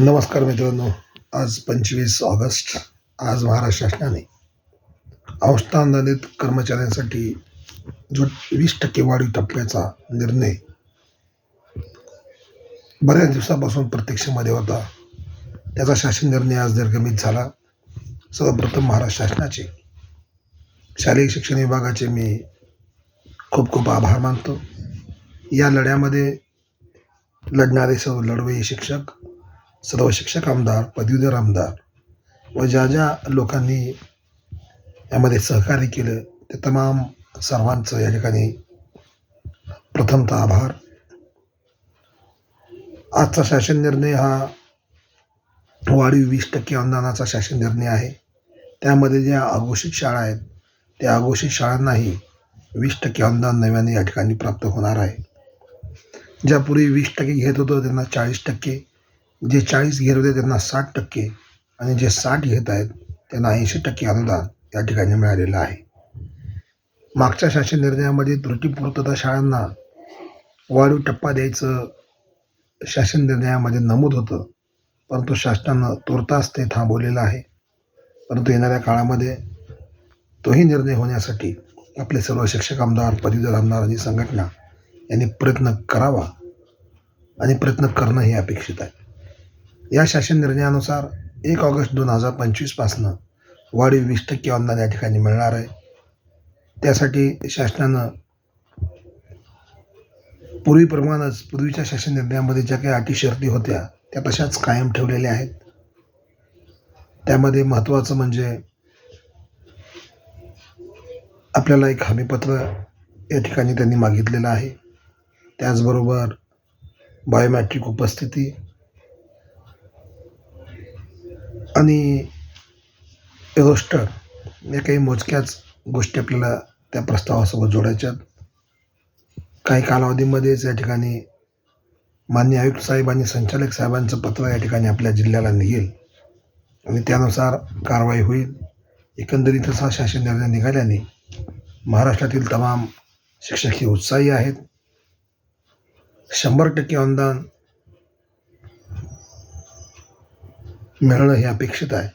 नमस्कार मित्रांनो आज पंचवीस ऑगस्ट आज महाराष्ट्र शासनाने अवस्थांदलित कर्मचाऱ्यांसाठी जो वीस टक्के वाढीव टप्प्याचा निर्णय बऱ्याच दिवसापासून प्रत्यक्षामध्ये होता. त्याचा शासन निर्णय आज निर्गमित झाला. सर्वप्रथम महाराष्ट्र शासनाचे शालेय शिक्षण विभागाचे मी खूप खूप आभार मानतो. या लढ्यामध्ये लढणारे सर्व लढवई शिक्षक सर्व शिक्षक आमदार पदवीधर आमदार व ज्या ज्या लोकांनी यामध्ये सहकार्य केलं ते तमाम सर्वांचं या ठिकाणी प्रथमतः आभार. आजचा शासन निर्णय हा वाढीव वीस टक्के अनुदानाचा शासन निर्णय आहे. त्यामध्ये ज्या अघोषित शाळा आहेत त्या अघोषित शाळांनाही वीस टक्के अनुदान नव्याने या ठिकाणी प्राप्त होणार आहे. ज्या पूर्वी वीस टक्के घेत होतं त्यांना चाळीस टक्के जे चाळीस घेत होते त्यांना साठ टक्के आणि जे साठ घेत आहेत त्यांना ऐंशी टक्के अनुदान या ठिकाणी मिळालेलं आहे. मागच्या शासन निर्णयामध्ये त्रुटीपूर्तता शाळांना वाढीव टप्पा द्यायचं शासन निर्णयामध्ये नमूद होतं परंतु शासनानं तुर्तास ते थांबवलेलं आहे. परंतु येणाऱ्या काळामध्ये तोही निर्णय होण्यासाठी आपले सर्व शिक्षक आमदार पदवीधर आमदार आणि संघटना यांनी प्रयत्न करावा आणि प्रयत्न करणं हे अपेक्षित आहे. या शासन निर्णयानुसार एक ऑगस्ट दोन हजार पंचवीसपासनं वाढीव वीस टक्के अनुदान या ठिकाणी मिळणार आहे. त्यासाठी शासनानं पूर्वीप्रमाणेच पूर्वीच्या शासन निर्णयामध्ये ज्या काही अटी शर्ती होत्या त्या तशाच कायम ठेवलेल्या आहेत. त्यामध्ये महत्त्वाचं म्हणजे आपल्याला एक हमीपत्र या ठिकाणी त्यांनी मागितलेलं आहे. त्याचबरोबर बायोमॅट्रिक उपस्थिती आणि रोस्टर या काही मोजक्याच गोष्टी आपल्याला त्या प्रस्तावासोबत जोडायच्यात काही कालावधीमध्येच या ठिकाणी मान्य आयुक्त साहेब आणि संचालक साहेबांचं पत्र या ठिकाणी आपल्या जिल्ह्याला निघेल. आणि त्यानुसार कारवाई होईल. एकंदरीत असा शासन निर्णय निघाल्याने महाराष्ट्रातील तमाम शिक्षक हे उत्साही आहेत. शंभर टक्के अनुदान मिळणं हे अपेक्षित आहे.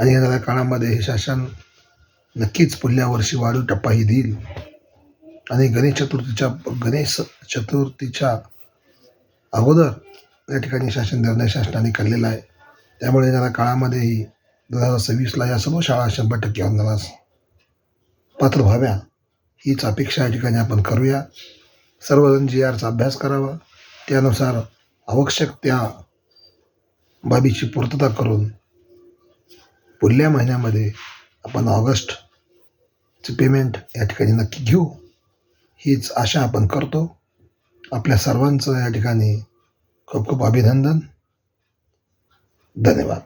आणि येणाऱ्या काळामध्ये हे शासन नक्कीच पुढल्या वर्षी वाढीव टप्पाही देईल. आणि गणेश चतुर्थीच्या गणेश चतुर्थीच्या अगोदर या ठिकाणी शासन निर्णय शासनाने काढलेला आहे. त्यामुळे येणाऱ्या काळामध्येही दोन हजार सव्वीसला या सर्व शाळा शंभर टक्के अनुदानास पात्र व्हाव्या हीच अपेक्षा या ठिकाणी आपण करूया. सर्वजण जी आरचा अभ्यास करावा. त्यानुसार आवश्यक त्या बाबीची पूर्तता करून पुढल्या महिन्यामध्ये आपण ऑगस्टचे पेमेंट या ठिकाणी नक्की घेऊ हीच आशा आपण करतो. आपल्या सर्वांचं या ठिकाणी खूप खूप अभिनंदन. धन्यवाद.